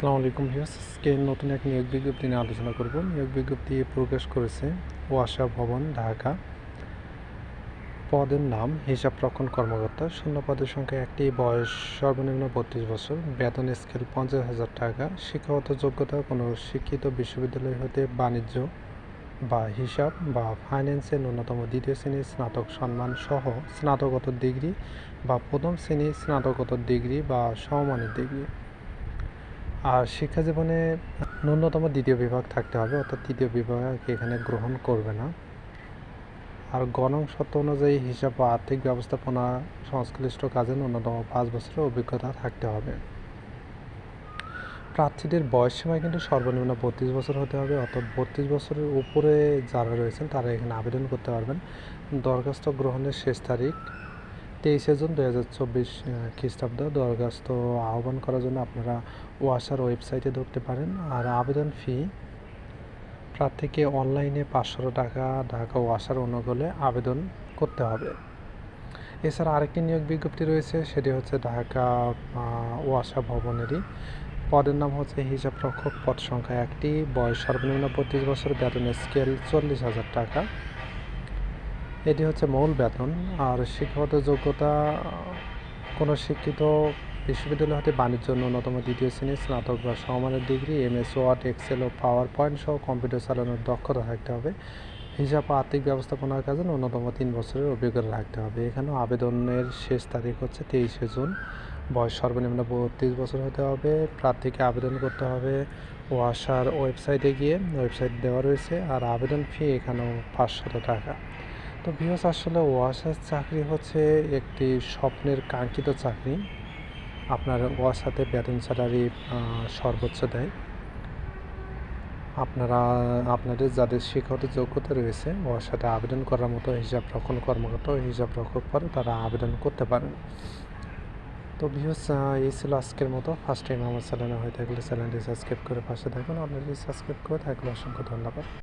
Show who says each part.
Speaker 1: আসসালামু আলাইকুম ভিউস আজকে নতুন এক নিয়োগ বিজ্ঞপ্তি নিয়ে আলোচনা করব। নিয়োগ বিজ্ঞপ্তি প্রকাশ করেছে ওয়াসা ভবন, ঢাকা। পদের নাম হিসাব রক্ষণ কর্মকর্তা। শূন্য পদের সংখ্যা একটি, বয়স সর্বনিম্ন বত্রিশ বছর। বেতন স্কেল পঞ্চাশ হাজার টাকা। শিক্ষাগত যোগ্যতা কোনো শিক্ষিত বিশ্ববিদ্যালয় হতে বাণিজ্য বা হিসাব বা ফাইন্যান্সে ন্যূনতম দ্বিতীয় শ্রেণির স্নাতক সম্মান সহ স্নাতকোত্তর ডিগ্রি বা প্রথম শ্রেণির স্নাতকোত্তর ডিগ্রি বা সমমানের ডিগ্রি। আর শিক্ষা জীবনে ন্যূনতম দ্বিতীয় বিভাগ থাকতে হবে, অর্থাৎ তৃতীয় বিভাগ এখানে গ্রহণ করবে না। আর গণং সত্য অনুযায়ী হিসাব ও আর্থিক ব্যবস্থাপনা সংশ্লিষ্ট কাজে ন্যূনতম পাঁচ বছরের অভিজ্ঞতা থাকতে হবে। প্রার্থীদের বয়স কিন্তু সর্বনিম্ন বত্রিশ বছর হতে হবে, অর্থাৎ বত্রিশ বছরের উপরে যারা রয়েছেন তারা এখানে আবেদন করতে পারবেন। দরখাস্ত গ্রহণের শেষ তারিখ তেইশে জুন দু হাজার চব্বিশ খ্রিস্টাব্দ। দরখাস্ত আহ্বান করার জন্য আপনারা ওয়াসার ওয়েবসাইটে ঢুকতে পারেন। আর আবেদন ফি, প্রার্থীকে অনলাইনে পাঁচশো টাকা ঢাকা ওয়াসার অনুকূলে আবেদন করতে হবে। এছাড়া আরেকটি নিয়োগ বিজ্ঞপ্তি রয়েছে, সেটি হচ্ছে ঢাকা ওয়াসা ভবনেরই। পদের নাম হচ্ছে হিসাব রক্ষক পদ সংখ্যা একটি, বয়স সর্বনিম্ন পঁচিশ বছর বেতনের স্কেল চল্লিশ হাজার টাকা। এটি হচ্ছে মূল বেতন। আর শিক্ষাগত যোগ্যতা, কোনো শিক্ষিত বিশ্ববিদ্যালয় হতে বাণিজ্য ন্যূনতম দ্বিতীয় শ্রেণির স্নাতক বা সমমানের degree M S Word Excel ও পাওয়ার পয়েন্ট সহ কম্পিউটার চালানোর দক্ষতা থাকতে হবে। হিসাব আর্থিক ব্যবস্থাপনার কাজে ন্যূনতম তিন বছরের অভিজ্ঞতা থাকতে হবে। এখানেও আবেদনের শেষ তারিখ হচ্ছে তেইশে জুন। বয়স সর্বনিম্ন বত্রিশ বছর হতে হবে। প্রার্থীকে আবেদন করতে হবে ওয়াসার ওয়েবসাইটে গিয়ে। ওয়েবসাইট দেওয়া রয়েছে। আর আবেদন ফি এখানেও পাঁচশত টাকা। তো ভিউস আসলে ওয়াসার চাকরি হচ্ছে একটি স্বপ্নের কাঙ্ক্ষিত চাকরি। আপনার ওয়াসাতে বেতন স্যালারি সর্বোচ্চ দেয়। আপনারা, আপনাদের যাদের শিক্ষাগত যোগ্যতা রয়েছে ওর সাথে আবেদন করার মতো হিসাব রক্ষণ কর্মকর্তা হিসাব রক্ষক পরে তারা আবেদন করতে পারেন। তো ভিউস এই ছিল আজকের মতো। ফার্স্ট টাইম আমার চ্যানেলে হয়ে থাকলে চ্যানেলটি সাবস্ক্রাইব করে পাশে থাকুন। অলরেডি সাবস্ক্রাইব করে থাকলে অসংখ্য ধন্যবাদ।